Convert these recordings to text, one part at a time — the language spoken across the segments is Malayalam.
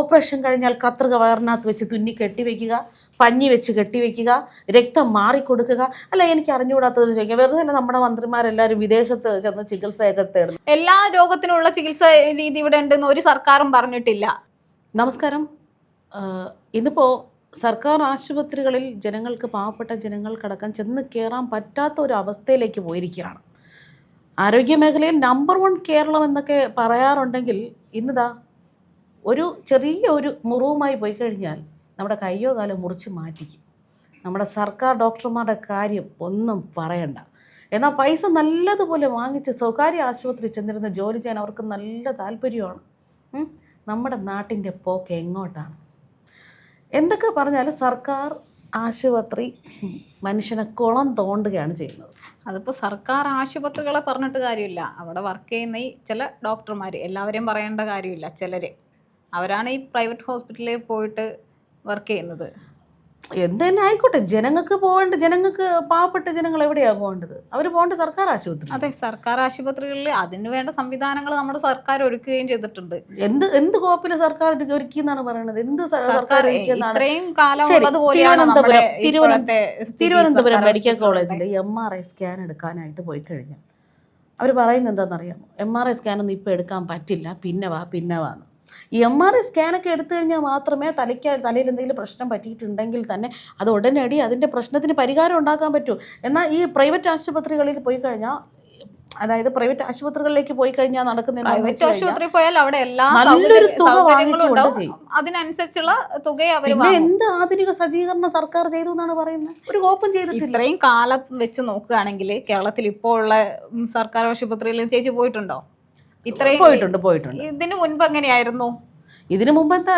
ഓപ്പറേഷൻ കഴിഞ്ഞാൽ കത്രിക വയറിനകത്ത് വെച്ച് തുന്നി കെട്ടിവെക്കുക പഞ്ഞി വെച്ച് കെട്ടിവെക്കുക രക്തം മാറിക്കൊടുക്കുക. അല്ല എനിക്ക് അറിഞ്ഞുകൂടാത്തത് ചോദിക്കുക വെറുതെ അല്ല നമ്മുടെ മന്ത്രിമാരെല്ലാവരും വിദേശത്ത് ചെന്ന് ചികിത്സയൊക്കെ തേടും എല്ലാ രോഗത്തിനുള്ള ചികിത്സ രീതി ഇവിടെ ഉണ്ടെന്ന് ഒരു സർക്കാരും പറഞ്ഞിട്ടില്ല. നമസ്കാരം. ഇന്നിപ്പോ ഇന്നിപ്പോൾ സർക്കാർ ആശുപത്രികളിൽ ജനങ്ങൾക്ക് പാവപ്പെട്ട ജനങ്ങൾക്കടക്കം ചെന്ന് കയറാൻ പറ്റാത്ത ഒരു അവസ്ഥയിലേക്ക് പോയിരിക്കുകയാണ്. ആരോഗ്യ മേഖലയിൽ നമ്പർ വൺ കേരളം എന്നൊക്കെ പറയാറുണ്ടെങ്കിൽ ഇന്നിതാ ഒരു ചെറിയ ഒരു മുറിവുമായി പോയി കഴിഞ്ഞാൽ നമ്മുടെ കയ്യോ കാലോ മുറിച്ച് മാറ്റിക്കും. നമ്മുടെ സർക്കാർ ഡോക്ടർമാരുടെ കാര്യം ഒന്നും പറയണ്ട. എന്നാൽ പൈസ നല്ലതുപോലെ വാങ്ങിച്ച് സ്വകാര്യ ആശുപത്രി ചെന്നിരുന്ന് ജോലി ചെയ്യാൻ അവർക്ക് നല്ല താല്പര്യമാണ്. നമ്മുടെ നാട്ടിന്റെ പോക്ക് എങ്ങോട്ടാണ്? എന്തൊക്കെ പറഞ്ഞാൽ സർക്കാർ ആശുപത്രി മനുഷ്യനെ കുളം തോണ്ടുകയാണ് ചെയ്യുന്നത്. അതിപ്പോൾ സർക്കാർ ആശുപത്രികളെ പറഞ്ഞിട്ട് കാര്യമില്ല. അവിടെ വർക്ക് ചെയ്യുന്ന ഈ ചില ഡോക്ടർമാർ എല്ലാവരെയും പറയേണ്ട കാര്യമില്ല ചിലർ അവരാണ് ഈ പ്രൈവറ്റ് ഹോസ്പിറ്റലിൽ പോയിട്ട് വർക്ക് ചെയ്യുന്നത്. എന്ത് തന്നെ ആയിക്കോട്ടെ. ജനങ്ങൾക്ക് പോകേണ്ട ജനങ്ങൾക്ക് പാവപ്പെട്ട ജനങ്ങൾ എവിടെയാണ് പോകേണ്ടത്? അവർ പോകേണ്ട സർക്കാർ ആശുപത്രി അതെ സർക്കാർ ആശുപത്രികളിൽ അതിന് വേണ്ട സംവിധാനങ്ങൾ നമ്മുടെ സർക്കാർ ഒരുക്കുകയും ചെയ്തിട്ടുണ്ട്. എന്ത് എന്ത് കോപ്പിലെ സർക്കാർ ഒരുക്കി എന്നാണ് പറയുന്നത് എന്ത് സർക്കാർ ഇത്രയും കാലം തിരുവനന്തപുരം- തിരുവനന്തപുരം മെഡിക്കൽ കോളേജിൽ എം ആർ ഐ സ്കാൻ എടുക്കാനായിട്ട് പോയി കഴിഞ്ഞാൽ അവർ പറയുന്നത് എന്താണെന്നറിയാമോ? എം ആർ ഐ സ്കാനൊന്നും ഇപ്പോൾ എടുക്കാൻ പറ്റില്ല. പിന്നെ വാ പിന്നെ വാന്ന്. എം ആർ ഐ സ്കാനൊക്കെ എടുത്തു കഴിഞ്ഞാൽ മാത്രമേ തലയ്ക്ക് തലയിൽ എന്തെങ്കിലും പ്രശ്നം പറ്റിയിട്ടുണ്ടെങ്കിൽ തന്നെ അത് ഉടനടി അതിന്റെ പ്രശ്നത്തിന് പരിഹാരം ഉണ്ടാക്കാൻ പറ്റൂ. എന്നാൽ ഈ പ്രൈവറ്റ് ആശുപത്രികളിൽ പോയി കഴിഞ്ഞാൽ അതായത് പ്രൈവറ്റ് ആശുപത്രികളിലേക്ക് പോയി കഴിഞ്ഞാൽ നടക്കുന്ന പ്രൈവറ്റ് ആശുപത്രി പോയാൽ അവിടെ എല്ലാ നല്ലൊരു തുക സൗകര്യങ്ങളും വാങ്ങിച്ചുകൊണ്ട് ചെയ്യും. അതിനനുസരിച്ചുള്ള തുക അവർ എന്ത് ആധുനിക സജ്ജീകരണം സർക്കാർ ചെയ്തു എന്നാണ് പറയുന്നത്? ഒരു ഓപ്പൺ ചെയ്തിട്ടില്ല. ഇത്രയും കാലം വെച്ച് നോക്കുകയാണെങ്കിൽ കേരളത്തിൽ ഇപ്പോൾ ഉള്ള സർക്കാർ ആശുപത്രിയിൽ ചേച്ചി പോയിട്ടുണ്ടോ? ഇത്രയും പോയിട്ടുണ്ട് പോയിട്ടുണ്ട്. ഇതിനു മുൻപ് എങ്ങനെയായിരുന്നു? ഇതിനു മുമ്പ് എന്താ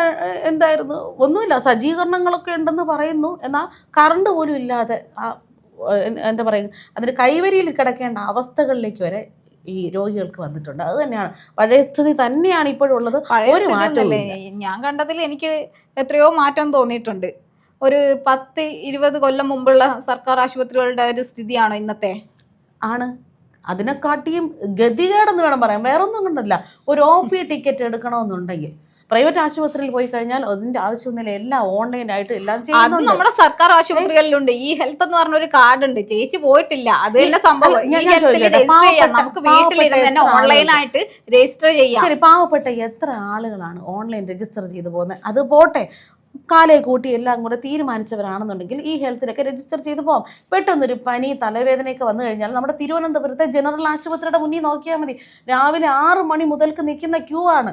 എന്തായിരുന്നു? ഒന്നുമില്ല സജ്ജീകരണങ്ങളൊക്കെ ഉണ്ടെന്ന് പറയുന്നു. എന്നാൽ കറണ്ട് പോലും ഇല്ലാതെ എന്താ പറയുക അതിന് കൈവരിയിൽ കിടക്കേണ്ട അവസ്ഥകളിലേക്ക് വരെ ഈ രോഗികൾക്ക് വന്നിട്ടുണ്ട്. അത് തന്നെയാണ്. പഴയ സ്ഥിതി തന്നെയാണ് ഇപ്പോഴുള്ളത്. ഒരു മാറ്റമല്ലേ ഞാൻ കണ്ടതിൽ എനിക്ക് എത്രയോ മാറ്റം തോന്നിയിട്ടുണ്ട്. ഒരു പത്ത് ഇരുപത് കൊല്ലം മുമ്പുള്ള സർക്കാർ ആശുപത്രികളുടെ ഒരു സ്ഥിതിയാണോ ഇന്നത്തെ? ആണ്. അതിനെക്കാട്ടിയും ഗതികേടെന്ന് വേണം പറയാൻ. വേറൊന്നും കണ്ടില്ല ഒരു ഒ പി ടിക്കറ്റ് എടുക്കണമെന്നുണ്ടെങ്കിൽ. പ്രൈവറ്റ് ആശുപത്രിയിൽ പോയി കഴിഞ്ഞാൽ അതിന്റെ ആവശ്യമൊന്നുമില്ല എല്ലാം ഓൺലൈനായിട്ട് എല്ലാം അത് നമ്മുടെ സർക്കാർ ആശുപത്രികളിലുണ്ട്. ഈ ഹെൽത്ത് എന്ന് പറഞ്ഞ ഒരു കാർഡ് ഉണ്ട്. ചേച്ചി പോയിട്ടില്ല. അത് തന്നെ സംഭവം. ഈ ഞാൻ- ഞാൻ ഹെൽത്തിൽ രജിസ്റ്റർ ചെയ്യാം. നമുക്ക് വീട്ടിലിരുന്ന് തന്നെ ഓൺലൈനായിട്ട് രജിസ്റ്റർ ചെയ്യാം. ശരി പാവപ്പെട്ട എത്ര ആളുകളാണ് ഓൺലൈൻ രജിസ്റ്റർ ചെയ്തു പോകുന്നത്? അത് പോട്ടെ. കാലേ കൂട്ടി എല്ലാം കൂടെ തീരുമാനിച്ചവരാണെന്നുണ്ടെങ്കിൽ ഈ ഹെൽത്തിലൊക്കെ രജിസ്റ്റർ ചെയ്തു പോകാം പെട്ടെന്നൊരു പനി തലവേദനയൊക്കെ വന്നു കഴിഞ്ഞാൽ നമ്മുടെ തിരുവനന്തപുരത്തെ ജനറൽ ആശുപത്രിയുടെ മുന്നിൽ നോക്കിയാൽ മതി. രാവിലെ ആറ് മണി മുതൽക്ക് നിൽക്കുന്ന ക്യൂ ആണ്.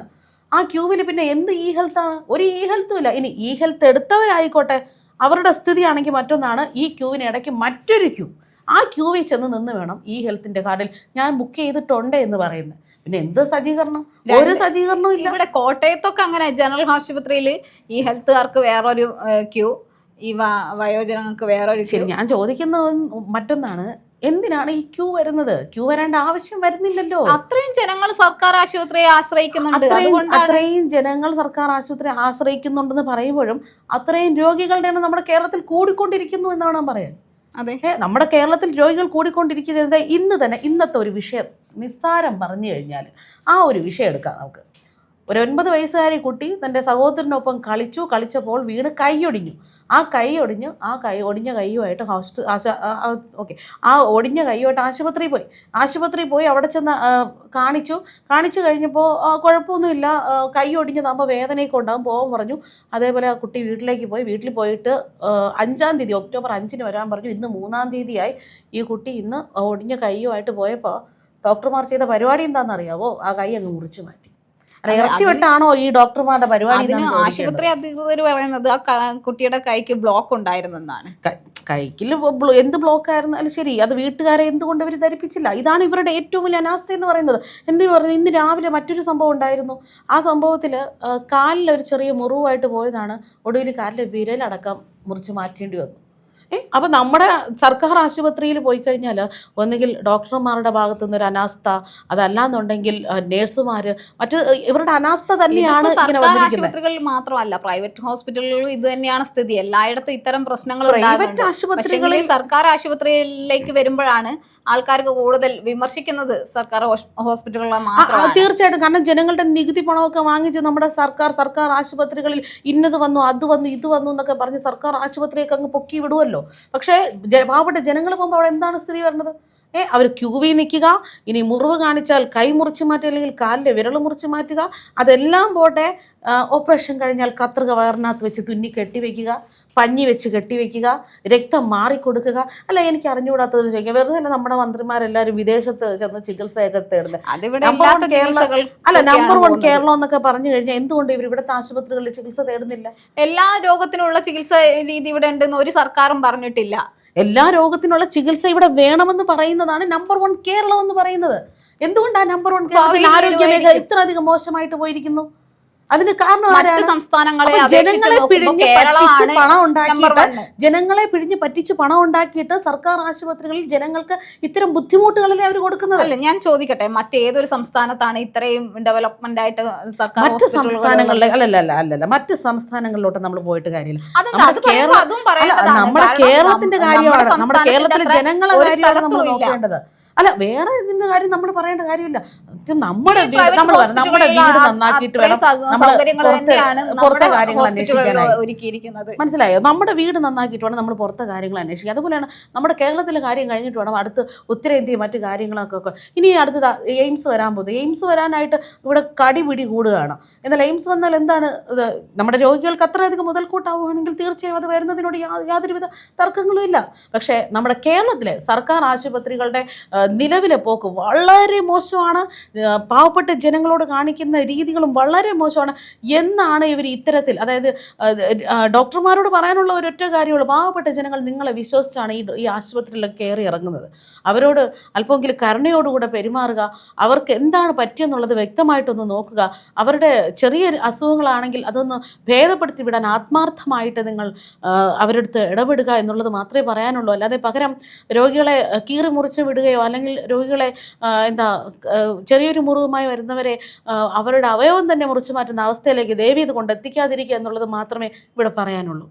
ആ ക്യൂവിൽ പിന്നെ എന്ത് ഇ ഹെൽത്താണ് ഒരു ഇ ഹെൽത്തും ഇല്ല. ഇനി ഇ ഹെൽത്ത് എടുത്തവരായിക്കോട്ടെ. അവരുടെ സ്ഥിതിയാണെങ്കിൽ മറ്റൊന്നാണ് ഈ ക്യൂവിന് ഇടയ്ക്ക് മറ്റൊരു ക്യൂ. ആ ക്യൂവിൽ ചെന്ന് നിന്ന് വേണം ഈ ഹെൽത്തിന്റെ കാർഡിൽ ഞാൻ ബുക്ക് ചെയ്തിട്ടുണ്ട് എന്ന് പറയുന്നത്. പിന്നെ എന്ത് സജ്ജീകരണം? ഒരു സജ്ജീകരണവും ഇല്ല. ഇവിടെ കോട്ടയത്തൊക്കെ അങ്ങനെ ജനറൽ ആശുപത്രിയിൽ ഈ ഹെൽത്തുകാർക്ക് വേറൊരു ക്യൂ ഈ വയോജനങ്ങൾക്ക് വേറൊരു ശരി ഞാൻ ചോദിക്കുന്നത് മറ്റൊന്നാണ്. എന്തിനാണ് ഈ ക്യൂ വരുന്നത്? ക്യൂ വരേണ്ട ആവശ്യം വരുന്നില്ലല്ലോ. അത്രയും ജനങ്ങൾ സർക്കാർ ആശുപത്രിയെ ആശ്രയിക്കുന്നുണ്ട്. അത്രയും ജനങ്ങൾ സർക്കാർ ആശുപത്രിയെ ആശ്രയിക്കുന്നുണ്ടെന്ന് പറയുമ്പോഴും അത്രയും രോഗികളുടെ എണ്ണം നമ്മുടെ കേരളത്തിൽ കൂടിക്കൊണ്ടിരിക്കുന്നു എന്നാണ് ഞാൻ ഏ, നമ്മുടെ കേരളത്തിൽ രോഗികൾ കൂടിക്കൊണ്ടിരിക്കുന്നത് ഇന്ന് തന്നെ ഇന്നത്തെ ഒരു വിഷയം നിസ്സാരം പറഞ്ഞു കഴിഞ്ഞാൽ ആ ഒരു വിഷയം എടുക്കാം നമുക്ക്. ഒരു ഒൻപത് വയസ്സുകാരി കുട്ടി തന്റെ സഹോദരനൊപ്പം കളിച്ചു കളിച്ചപ്പോൾ വീണ് കൈയൊടിഞ്ഞു. ആ കൈ ഒടിഞ്ഞു ആ കൈ ഒടിഞ്ഞ കൈയുമായിട്ട് ഹോസ്പി ഓക്കെ. ആ ഒടിഞ്ഞ കൈയുമായിട്ട് ആശുപത്രിയിൽ പോയി. ആശുപത്രിയിൽ പോയി അവിടെ ചെന്ന് കാണിച്ചു. കാണിച്ചു കഴിഞ്ഞപ്പോൾ കുഴപ്പമൊന്നുമില്ല. കൈ ഒടിഞ്ഞതാകുമ്പോൾ വേദനയൊക്കെ ഉണ്ടാകും പോകാൻ പറഞ്ഞു. അതേപോലെ ആ കുട്ടി വീട്ടിലേക്ക് പോയി. വീട്ടിൽ പോയിട്ട് അഞ്ചാം തീയതി ഒക്ടോബർ അഞ്ചിന് വരാൻ പറഞ്ഞു. ഇന്ന് മൂന്നാം തീയതിയായി. ഈ കുട്ടി ഇന്ന് ഒടിഞ്ഞ കൈയുമായിട്ട് പോയപ്പോൾ ഡോക്ടർമാർ ചെയ്ത പരിപാടി എന്താണെന്നറിയാവോ? ആ കൈ അങ്ങ് മുറിച്ച് മാറ്റി. ഇറച്ചി വെട്ടാണോ ഈ ഡോക്ടർമാരുടെ പരിപാടി അതിന്. ആശുപത്രി അധികൃതർ പറയുന്നത് ആ ക- കുട്ടിയുടെ കൈക്ക് ബ്ലോക്ക് ഉണ്ടായിരുന്നെന്നാണ്. കൈക്കിൽ എന്ത് ബ്ലോക്ക് ആയിരുന്നു? അല്ല ശരി അത് വീട്ടുകാരെ എന്തുകൊണ്ട് അവർ ധരിപ്പിച്ചില്ല? ഇതാണ് ഇവരുടെ ഏറ്റവും വലിയ അനാസ്ഥ എന്ന് പറയുന്നത്. എന്തിനു പറഞ്ഞു ഇന്ന് രാവിലെ മറ്റൊരു സംഭവം ഉണ്ടായിരുന്നു. ആ സംഭവത്തിൽ കാലിൽ ഒരു ചെറിയ മുറിവായിട്ട് പോയതാണ്. ഒടുവിൽ കാലിലെ വിരലടക്കം മുറിച്ച് മാറ്റേണ്ടി വന്നു. ഏ? അപ്പം നമ്മുടെ സർക്കാർ ആശുപത്രിയിൽ പോയി കഴിഞ്ഞാൽ ഒന്നുകിൽ ഡോക്ടർമാരുടെ ഭാഗത്തു ഒരു അനാസ്ഥ അതല്ലാന്നുണ്ടെങ്കിൽ നേഴ്സുമാർ മറ്റു ഇവരുടെ അനാസ്ഥ തന്നെയാണ് സർക്കാർ ആശുപത്രികളിൽ മാത്രമല്ല പ്രൈവറ്റ് ഹോസ്പിറ്റലുകളിലും ഇത് തന്നെയാണ് സ്ഥിതി. എല്ലായിടത്തും ഇത്തരം പ്രശ്നങ്ങൾ പ്രൈവറ്റ്. ആശുപത്രികളിൽ സർക്കാർ ആശുപത്രിയിലേക്ക് വരുമ്പോഴാണ് ആൾക്കാർക്ക് കൂടുതൽ വിമർശിക്കുന്നത് സർക്കാർ ഹോസ്- ഹോസ്പിറ്റലുകളെ മാത്രമാണ്. തീർച്ചയായിട്ടും. കാരണം ജനങ്ങളുടെ നികുതി പണമൊക്കെ വാങ്ങിച്ച് നമ്മുടെ സർക്കാർ സർക്കാർ ആശുപത്രികളിൽ ഇന്നത് വന്നു അത് വന്നു ഇത് വന്നു എന്നൊക്കെ പറഞ്ഞ് സർക്കാർ ആശുപത്രിയൊക്കെ അങ്ങ് പൊക്കി വിടുമല്ലോ പക്ഷേ പാവപ്പെട്ട ജനങ്ങൾ പോകുമ്പോൾ അവിടെ എന്താണ് സ്ഥിതി വരുന്നത് ഏ അവർ ക്യൂവി നിൽക്കുക ഇനി മുറിവ് കാണിച്ചാൽ കൈ മുറിച്ച് മാറ്റുക അല്ലെങ്കിൽ കാലിലെ വിരൽ മുറിച്ച് മാറ്റുക അതെല്ലാം പോട്ടെ. ഓപ്പറേഷൻ കഴിഞ്ഞാൽ കത്രിക വയറിനകത്ത് വെച്ച് തുന്നി കെട്ടിവെക്കുക. പഞ്ഞി വെച്ച് കെട്ടിവെക്കുക രക്തം മാറിക്കൊടുക്കുക. അല്ല എനിക്ക് അറിഞ്ഞുകൂടാത്തത് ചോദിക്കുക വെറുതെ അല്ല നമ്മുടെ മന്ത്രിമാരെല്ലാവരും വിദേശത്ത് ചെന്ന് ചികിത്സയൊക്കെ തേടുന്നത് അല്ല നമ്പർ വൺ കേരളം എന്നൊക്കെ പറഞ്ഞു കഴിഞ്ഞാൽ എന്തുകൊണ്ട് ഇവർ ഇവിടുത്തെ ആശുപത്രികളിൽ ചികിത്സ തേടുന്നില്ല? എല്ലാ രോഗത്തിനുള്ള ചികിത്സ രീതി ഇവിടെ ഉണ്ടെന്ന് ഒരു സർക്കാരും പറഞ്ഞിട്ടില്ല. എല്ലാ രോഗത്തിനുള്ള ചികിത്സ ഇവിടെ വേണമെന്ന് പറയുന്നതാണ് നമ്പർ വൺ കേരളം എന്ന് പറയുന്നത്. എന്തുകൊണ്ടാണ് നമ്പർ വൺ കേരളത്തിൽ ആരോഗ്യ മേഖല ഇത്ര അധികം മോശമായിട്ട് പോയിരിക്കുന്നു? അതിന് കാരണം മറ്റ് സംസ്ഥാനങ്ങളെ ജനങ്ങളെ പിഴിഞ്ഞ് പറ്റിച്ച് പണം ഉണ്ടാക്കിയിട്ട് ജനങ്ങളെ പിഴിഞ്ഞ് പറ്റിച്ച് പണം ഉണ്ടാക്കിയിട്ട് സർക്കാർ ആശുപത്രികളിൽ ജനങ്ങൾക്ക് ഇത്തരം ബുദ്ധിമുട്ടുകളല്ലേ അവർ കൊടുക്കുന്നത്? അല്ല ഞാൻ ചോദിക്കട്ടെ മറ്റേതൊരു സംസ്ഥാനത്താണ് ഇത്രയും ഡെവലപ്മെന്റ് ആയിട്ട് സർക്കാർ മറ്റ് സംസ്ഥാനങ്ങളിലെ അല്ലല്ല അല്ല അല്ലല്ല മറ്റു സംസ്ഥാനങ്ങളിലോട്ട് നമ്മൾ പോയിട്ട് കാര്യമില്ല? നമ്മുടെ കേരളത്തിന്റെ കാര്യമാണ് നമ്മുടെ കേരളത്തിലെ ജനങ്ങളെ കാര്യമാണ് നമ്മൾ നോക്കേണ്ടത്. അല്ല വേറെ ഇതിന്റെ കാര്യം നമ്മൾ പറയേണ്ട കാര്യമില്ല. നമ്മുടെ നമ്മൾ നമ്മുടെ വീട് നന്നാക്കിയിട്ട് വേണം. പുറത്തെ കാര്യങ്ങൾ അന്വേഷിക്കാനായി. മനസ്സിലായോ? നമ്മുടെ വീട് നന്നാക്കിയിട്ട് വേണം നമ്മൾ പുറത്തെ കാര്യങ്ങൾ അന്വേഷിക്കുക. അതുപോലെയാണ് നമ്മുടെ കേരളത്തിലെ കാര്യം കഴിഞ്ഞിട്ട് വേണം അടുത്ത് ഉത്തരേന്ത്യയും മറ്റു കാര്യങ്ങളൊക്കെ ഒക്കെ. ഇനി അടുത്തത് എയിംസ് വരാൻ പോകുന്നത്. എയിംസ് വരാനായിട്ട് ഇവിടെ കടിപിടി കൂടുകയാണ്. എന്നാൽ എയിംസ് വന്നാൽ എന്താണ് ഇത്? നമ്മുടെ രോഗികൾക്ക് അത്രയധികം മുതൽക്കൂട്ടാവുകയാണെങ്കിൽ തീർച്ചയായും അത് വരുന്നതിനോട് യാതൊരുവിധ തർക്കങ്ങളും ഇല്ല. പക്ഷേ നമ്മുടെ കേരളത്തിലെ സർക്കാർ ആശുപത്രികളുടെ നിലവിലെ പോക്ക് വളരെ മോശമാണ്. പാവപ്പെട്ട ജനങ്ങളോട് കാണിക്കുന്ന രീതികളും വളരെ മോശമാണ്. എന്നാണ് ഇവർ ഇത്തരത്തിൽ അതായത് ഡോക്ടർമാരോട് പറയാനുള്ള ഒരൊറ്റ കാര്യമുള്ളൂ. പാവപ്പെട്ട ജനങ്ങൾ നിങ്ങളെ വിശ്വസിച്ചാണ് ഈ ഈ ആശുപത്രിയിലൊക്കെ കയറി ഇറങ്ങുന്നത്. അവരോട് അല്പമെങ്കിലും കരുണയോടുകൂടെ പെരുമാറുക. അവർക്ക് എന്താണ് പറ്റിയെന്നുള്ളത് വ്യക്തമായിട്ടൊന്ന് നോക്കുക. അവരുടെ ചെറിയ അസുഖങ്ങളാണെങ്കിൽ അതൊന്ന് ഭേദപ്പെടുത്തി വിടാൻ ആത്മാർത്ഥമായിട്ട് നിങ്ങൾ അവരെടുത്ത് ഇടപെടുക എന്നുള്ളത് മാത്രമേ പറയാനുള്ളൂ. അല്ലാതെ പകരം രോഗികളെ കീറി മുറിച്ച് വിടുകയോ അല്ലെങ്കിൽ രോഗികളെ എന്താ ചെറിയൊരു മുറിവുമായി വരുന്നവരെ അവരുടെ അവയവം തന്നെ മുറിച്ചു മാറ്റുന്ന അവസ്ഥയിലേക്ക് ദേവി ഇത് കൊണ്ടെത്തിക്കാതിരിക്കുക എന്നുള്ളത് മാത്രമേ ഇവിടെ പറയാനുള്ളൂ.